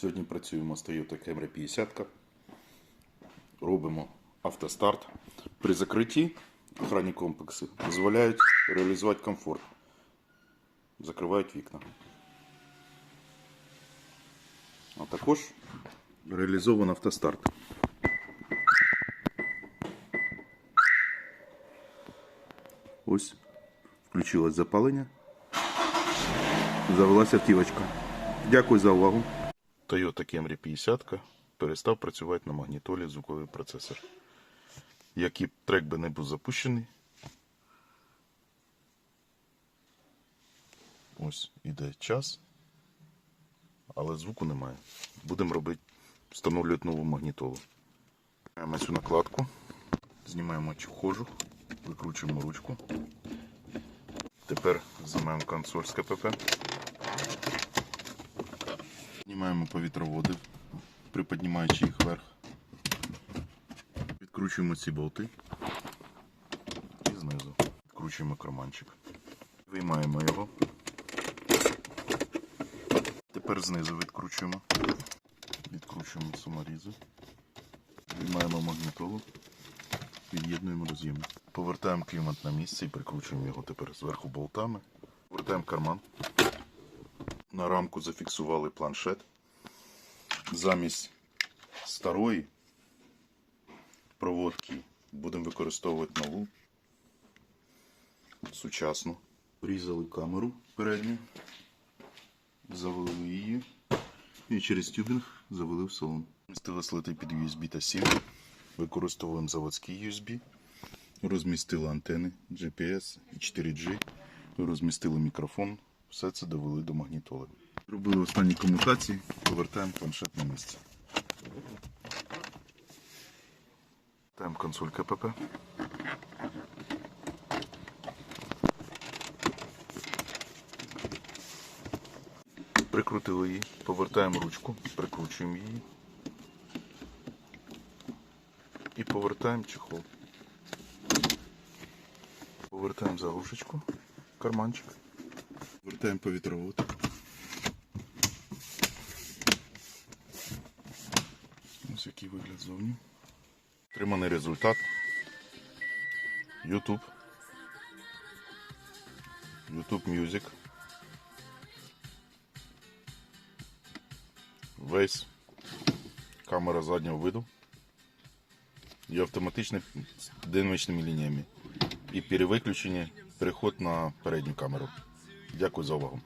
Сьогодні працюємо з Toyota Camry 50. Робимо автостарт. При закритті охранні комплекси дозволяють реалізувати комфорт. Закривають вікна. А також реалізовано автостарт. Ось включилось запалення. Завелася автівочка. Дякую за увагу. Toyota Camry 50 перестав працювати на магнітолі звуковий процесор. Який трек би не був запущений. Ось іде час, але звуку немає. Будемо робити, встановлювати нову магнітолу. Маємо цю накладку, знімаємо чохожу, викручуємо ручку. Тепер знімаємо консоль з КПП. Знімаємо повітроводи, приподнімаючи їх вверх. Відкручуємо ці болти і знизу. Відкручуємо карманчик. Виймаємо його. Тепер знизу відкручуємо. Відкручуємо саморізи. Виймаємо магнітолу. Від'єднуємо роз'ємник. Повертаємо клімат на місце і прикручуємо його тепер зверху болтами. Повертаємо карман. На рамку зафіксували планшет. Замість старої проводки будемо використовувати нову, сучасну. Різали камеру передню, завели її і через тюбінг завели в салон. Містили слити під USB та 7. Використовуємо заводський USB. Розмістили антени GPS і 4G. Розмістили мікрофон. Все це довели до магнітоли. Робили останні комутації, повертаємо планшет на місце. Там консоль КПП. Прикрутили її, повертаємо ручку, прикручуємо її і повертаємо чехол. Повертаємо заглушечку, карманчик. Вертаємо повітровод. Ось який вигляд зовні. Отриманий результат. YouTube. YouTube Music. Весь камера заднього виду. І автоматичне з динамічними лініями. І перевиключення, переход на передню камеру. Дякую за увагу.